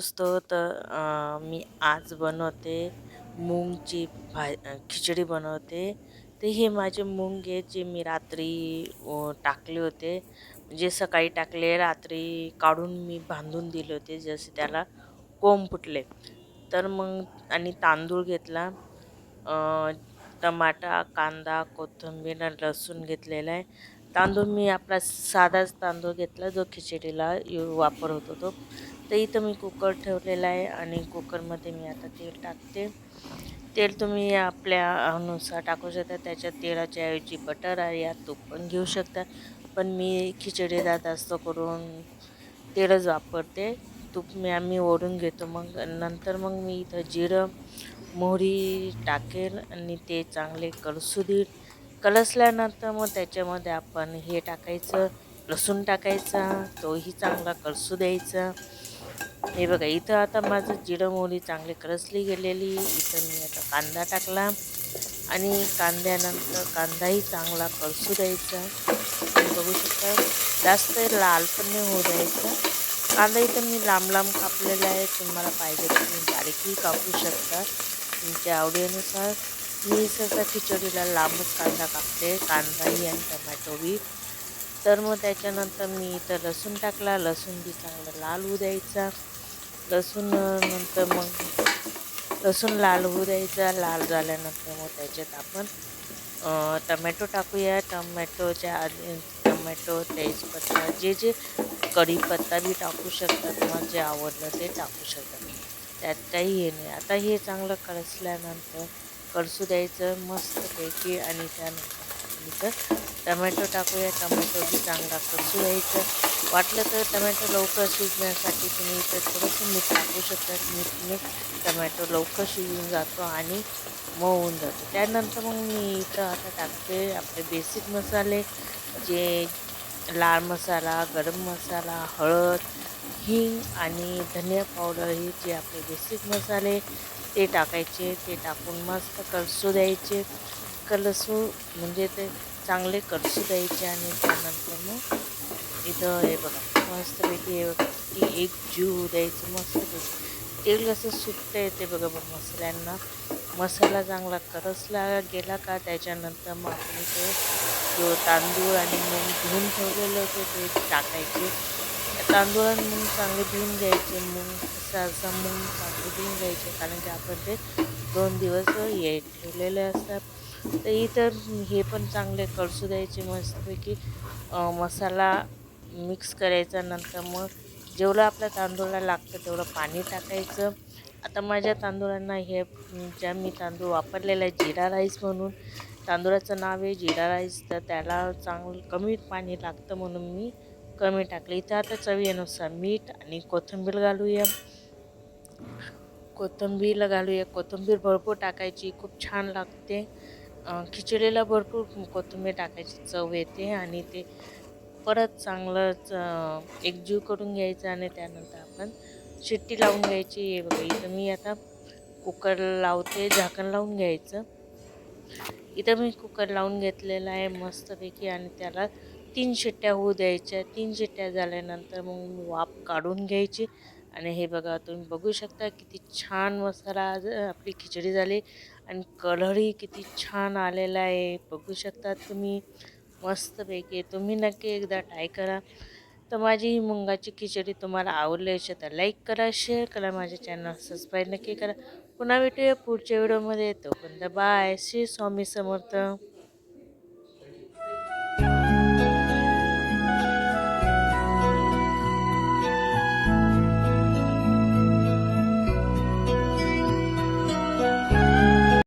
असतो तर मी आज बनवते मूगची भा खिचडी बनवते. ते हे माझे मूग आहे जे मी रात्री टाकले होते. म्हणजे सकाळी टाकले रात्री काढून मी बांधून दिले होते जसे त्याला कोंब फुटले. तर मग आणि तांदूळ घेतला टमाटा कांदा कोथिंबीर लसूण घेतलेला आहे. तांदूळ मी आपला साधाच तांदूळ घेतला जो खिचडीला यू वापर होतो. तो तर इथं मी कुकर ठेवलेला आहे आणि कुकरमध्ये मी आता तेल टाकते. तेल तुम्ही आपल्या अनुसार टाकू शकता. त्याच्यात तेलाच्या ऐवजी बटर आहे या तूप पण घेऊ शकता. पण मी खिचडीला जास्त करून तेलच वापरते. तूप मी आम्ही ओढून घेतो. मग नंतर मग मी इथं जिरं मोहरी टाकेल आणि ते चांगले कलसू देईल कलसल्यानंतर मग त्याच्यामध्ये आपण हे टाकायचं लसूण टाकायचा तोही चांगला कलसू द्यायचा. हे बघा इथं आता माझं जिडमोली चांगली करसली गेलेली. इथं मी आता कांदा टाकला आणि कांद्यानंतर कांदाही चांगला कळसू द्यायचा. बघू शकता जास्त लाल पण नाही होऊ द्यायचा. कांदा इथं मी लांब लांब कापलेला आहे. तुम्हाला पाहिजे तर तुम्ही बारीकही कापू शकता. तुमच्या आवडीनुसार. मी सहसा खिचडीला लांबच कांदा कापते. कांदाही आणि टमॅटोही. तर मग त्याच्यानंतर मी इथं लसूण टाकला. लसूण बी चांगला लाल होऊ द्यायचा. लसूण नंतर मग लसूण लाल होऊ द्यायचा. लाल झाल्यानंतर मग त्याच्यात आपण टमॅटो टाकूया. टमॅटोच्या आधी टमॅटो तेजपत्ता जे जे कढीपत्ता बी टाकू शकतात. तुम्हाला जे आवडलं ते टाकू शकतात. त्यात काही हे नाही. आता हे चांगलं कळसल्यानंतर कळसू द्यायचं. मस्तपैकी आणि त्यानंतर आपण टमॅटो टाकूया टमॅटो बी चांगला कळसू द्यायचं. वाटलं तर टमॅटो लवकर शिजण्यासाठी तुम्ही इथं थोडंसं मीठ टाकू शकता. मीठने टमॅटो लवकर शिजून जातो आणि मऊ जातो. त्यानंतर मग मी इथं आता टाकते आपले बेसिक मसाले जे लाल मसाला गरम मसाला हळद हिंग आणि धनिया पावडर हे जे आपले बेसिक मसाले ते टाकायचे. ते टाकून मस्त कलसू द्यायचे. कलसू म्हणजे ते चांगले कळसू द्यायचे आणि त्यानंतर मग इथं हे बघा मस्तपैकी हे बघा की एक जीव द्यायचं मस्तपैकी तेल कसं सुटतं येते बघा मग मसाल्यांना. मसाला चांगला करसला गेला का त्याच्यानंतर मग आपण ते जो तांदूळ आणि मूग धुवून ठेवलेलं होते ते टाकायचे. तांदूळ आणि मूग चांगले धुवून घ्यायचे मूग सहसा मूग चांगले धुवून घ्यायचे कारण की आपण ते दोन दिवस हे ठेवलेले असतात. तर इतर हे पण चांगले कळसू द्यायचे मस्तपैकी. मसाला मिक्स करायचा नंतर मग जेवढं आपल्या तांदूळाला लागतं तेवढं पाणी टाकायचं. आता माझ्या तांदूळांना हे ज्या मी तांदूळ वापरलेला आहे जिरा राईस म्हणून. तांदूळाचं नाव आहे जिरा राईस तर त्याला चांगलं कमी पाणी लागतं म्हणून मी कमी टाकले. इथं आता चवीनुसार मीठ आणि कोथिंबीर घालूया. कोथिंबीरला घालूया. कोथिंबीर भरपूर टाकायची खूप छान लागते. खिचडीला भरपूर कोथिंबीर टाकायची चव येते आणि ते परत चांगलंच अं, एकजीव करून घ्यायचं आणि त्यानंतर आपण शिट्टी लावून घ्यायची. हे बघा इथं मी आता कुकर लावते झाकण लावून घ्यायचं. इथं मी कुकर लावून घेतलेला आहे मस्तपैकी आणि त्याला तीन शिट्ट्या होऊ द्यायच्या. तीन शिट्ट्या झाल्यानंतर मग वाफ काढून घ्यायची. आणि हे बघा तुम्ही बघू शकता किती छान मसाला आज आपली खिचडी झाली आणि कलरही किती छान आलेला आहे. बघू शकता तुम्ही मस्तपैकी. तुम्ही नक्की एकदा ट्राय करा. तर माझी ही मुंगाची खिचडी तुम्हाला आवडली असेल तर लाईक करा शेअर करा माझ्या चॅनल सबस्क्राईब नक्की करा. पुन्हा भेटूया पुढच्या व्हिडिओमध्ये. तोपर्यंत बाय. श्री स्वामी समर्थ.